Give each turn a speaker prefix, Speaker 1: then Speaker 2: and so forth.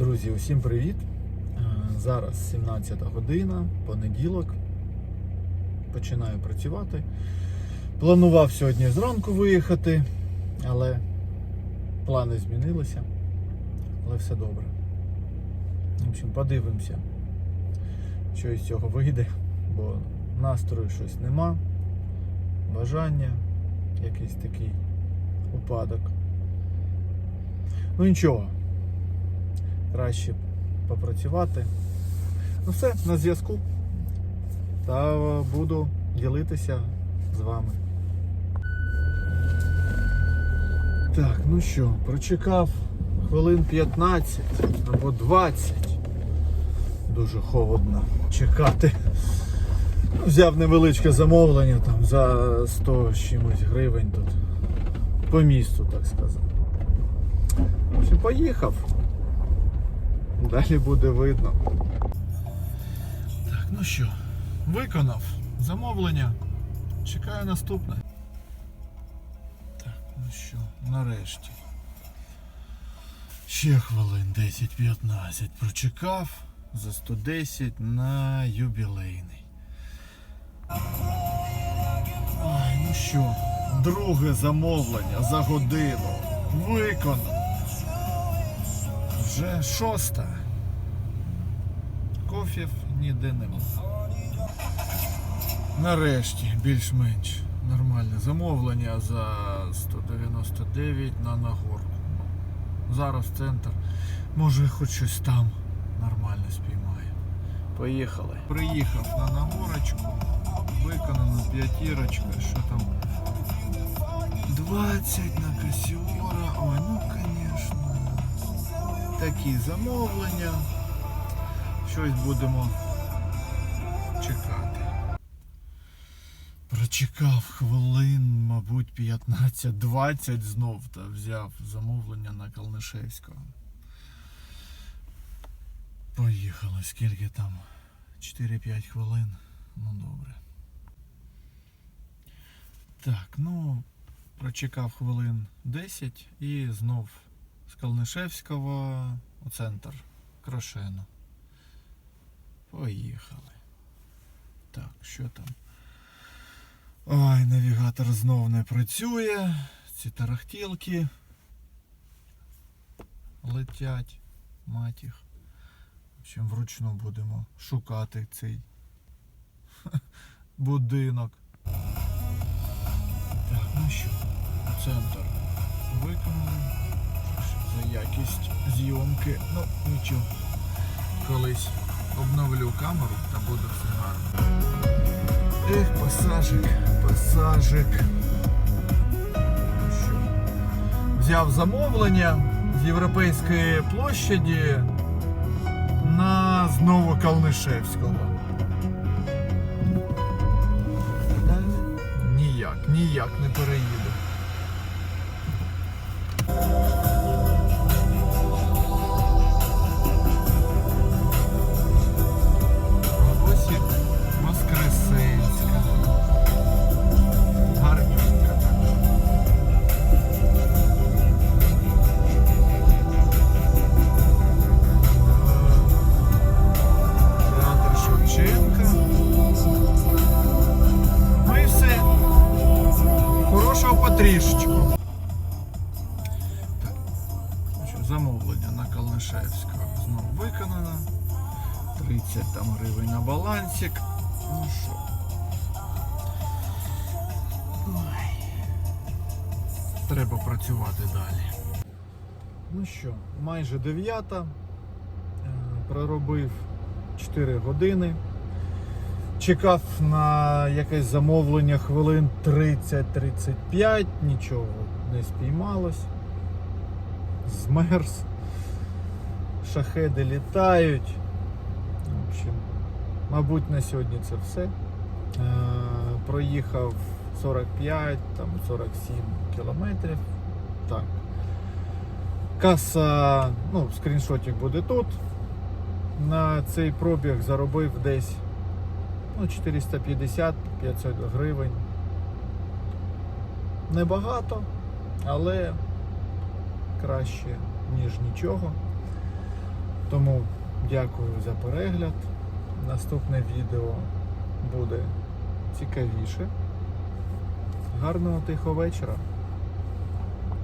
Speaker 1: Друзі, усім привіт! Е, Зараз 17 година, понеділок. Починаю працювати. Планував сьогодні зранку виїхати, але плани змінилися. Але все добре. В общем, подивимося, що із цього вийде, бо настрою щось нема, бажання, якийсь такий упадок. Ну нічого, краще попрацювати. Ну все, на зв'язку. Та буду ділитися з вами. Так, ну що, прочекав хвилин 15 або 20. Дуже холодно чекати. Взяв невеличке замовлення там за 100 з чимось гривень тут. По місту, так сказати. Поїхав. Далі буде видно. Так, ну що, виконав замовлення. Чекаю наступне. Так, ну що, нарешті. Ще хвилин 10-15 прочекав за 110 на юбілейний. Ай, ну що, друге замовлення за годину. Виконав. Вже шоста. Кофів ніде нема. Нарешті більш-менш нормальне замовлення за 199 на Нагорку. Зараз центр. Може хоч щось там нормально спіймає. Поїхали. Приїхав на Нагорочку. Виконано п'ятірочка. Що там? 20 на Касіора. Ой, ну звісно. Такі замовлення. Щось будемо чекати. Прочекав хвилин, мабуть, 15-20 знов та взяв замовлення на Калнишевського. Поїхали, скільки там? 4-5 хвилин. Ну добре. Так, ну, прочекав хвилин 10 і знов з Калнишевського у центр Крошено. Поїхали. Так, що там? Ой, навігатор знов не працює. Ці тарахтілки летять. Мать їх. В общем, вручну будемо шукати цей будинок. Так, ну що, центр виконаний. За якість зйомки. Ну, нічого. Колись обновлю камеру та буде все гарно. Ех, пасажик, пасажик. Взяв замовлення з Європейської площаді на знову Калнишевського. Ніяк, ніяк не переїду. Потрішечку. Так, ну що, замовлення на Калнишевського знову виконано. 30 там гривень на балансик. Ну що. Треба працювати далі. Ну що, майже 9. Проробив 4 години. Чекав на якесь замовлення хвилин 30-35, нічого не спіймалось. Змерз. Шахеди літають. В общем, мабуть, на сьогодні це все. Е, проїхав 45, там 47 кілометрів. Так. Каса, ну, скріншотик буде тут. На цей пробіг заробив десь ну, 450-500 гривень. Небагато, але краще, ніж нічого. Тому дякую за перегляд. Наступне відео буде цікавіше. Гарного тихого вечора.